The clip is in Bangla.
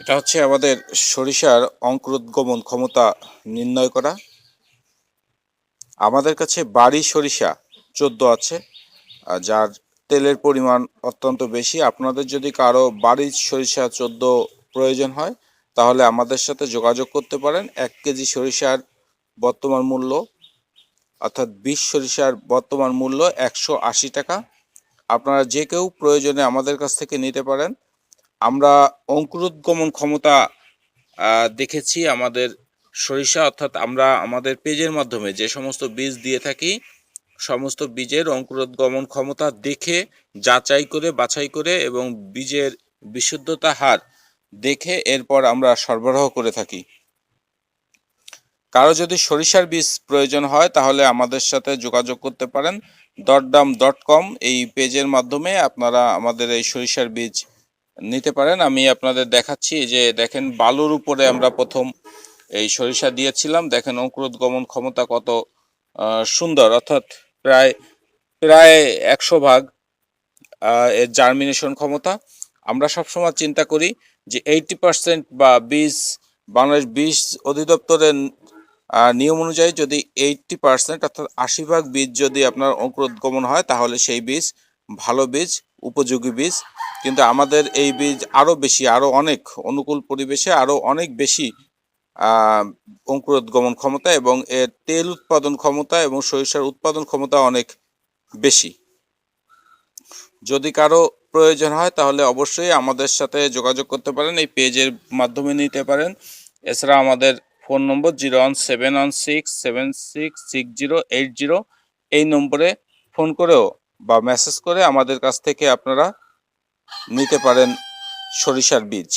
এটা হচ্ছে আমাদের সরিষার অঙ্কুরোদ্গমন ক্ষমতা নির্ণয় করা। আমাদের কাছে বাড়ি সরিষা চোদ্দ আছে যার তেলের পরিমাণ অত্যন্ত বেশি। আপনাদের যদি কারও বাড়ির সরিষা চোদ্দ প্রয়োজন হয়, তাহলে আমাদের সাথে যোগাযোগ করতে পারেন। এক কেজি সরিষার বর্তমান মূল্য, অর্থাৎ বিশ সরিষার বর্তমান মূল্য একশো আশি টাকা। আপনারা যে কেউ প্রয়োজনে আমাদের কাছ থেকে নিতে পারেন। আমরা অঙ্কুরোদ্গমন ক্ষমতা দেখেছি আমাদের সরিষা, অর্থাৎ আমরা আমাদের পেজের মাধ্যমে যে সমস্ত বীজ দিয়ে থাকি, সমস্ত বীজের অঙ্কুরোদ্গমন ক্ষমতা দেখে, যাচাই করে, বাছাই করে এবং বীজের বিশুদ্ধতা হার দেখে এরপর আমরা সরবরাহ করে থাকি। কারও যদি সরিষার বীজ প্রয়োজন হয়, তাহলে আমাদের সাথে যোগাযোগ করতে পারেন। ডট কম এই পেজের মাধ্যমে আপনারা আমাদের এই সরিষার বীজ নিতে পারেন। আমি আপনাদের দেখাচ্ছি যে দেখেন বালুর উপরে আমরা প্রথম এই সরিষা দিয়েছিলাম। দেখেন অঙ্কুরোদ্গমন ক্ষমতা কত সুন্দর। অর্থাৎ প্রায় প্রায় একশো ভাগ এর জার্মিনেশন ক্ষমতা। আমরা সবসময় চিন্তা করি যে এইটি পার্সেন্ট বা বীজ বাংলাদেশ বীজ অধিদপ্তরের নিয়ম অনুযায়ী যদি এইটটি পার্সেন্ট অর্থাৎ আশি ভাগ বীজ যদি আপনার অঙ্কুরোদ্গমন হয়, তাহলে সেই বীজ ভালো বীজ, উপযোগী বীজ। কিন্তু আমাদের এই বীজ আরও বেশি আরও অনেক অনুকূল পরিবেশে আরও অনেক বেশি অঙ্কুরোদ্গমন ক্ষমতা এবং এর তেল উৎপাদন ক্ষমতা এবং সরিষার উৎপাদন ক্ষমতা অনেক বেশি। যদি কারও প্রয়োজন হয় তাহলে অবশ্যই আমাদের সাথে যোগাযোগ করতে পারেন, এই পেজের মাধ্যমে নিতে পারেন। এছাড়া আমাদের ফোন নম্বর zero one seven one six seven six six zero eight zero, এই নম্বরে ফোন করেও বা মেসেজ করে আমাদের কাছ থেকে আপনারা নিতে পারেন সরিষার বীজ।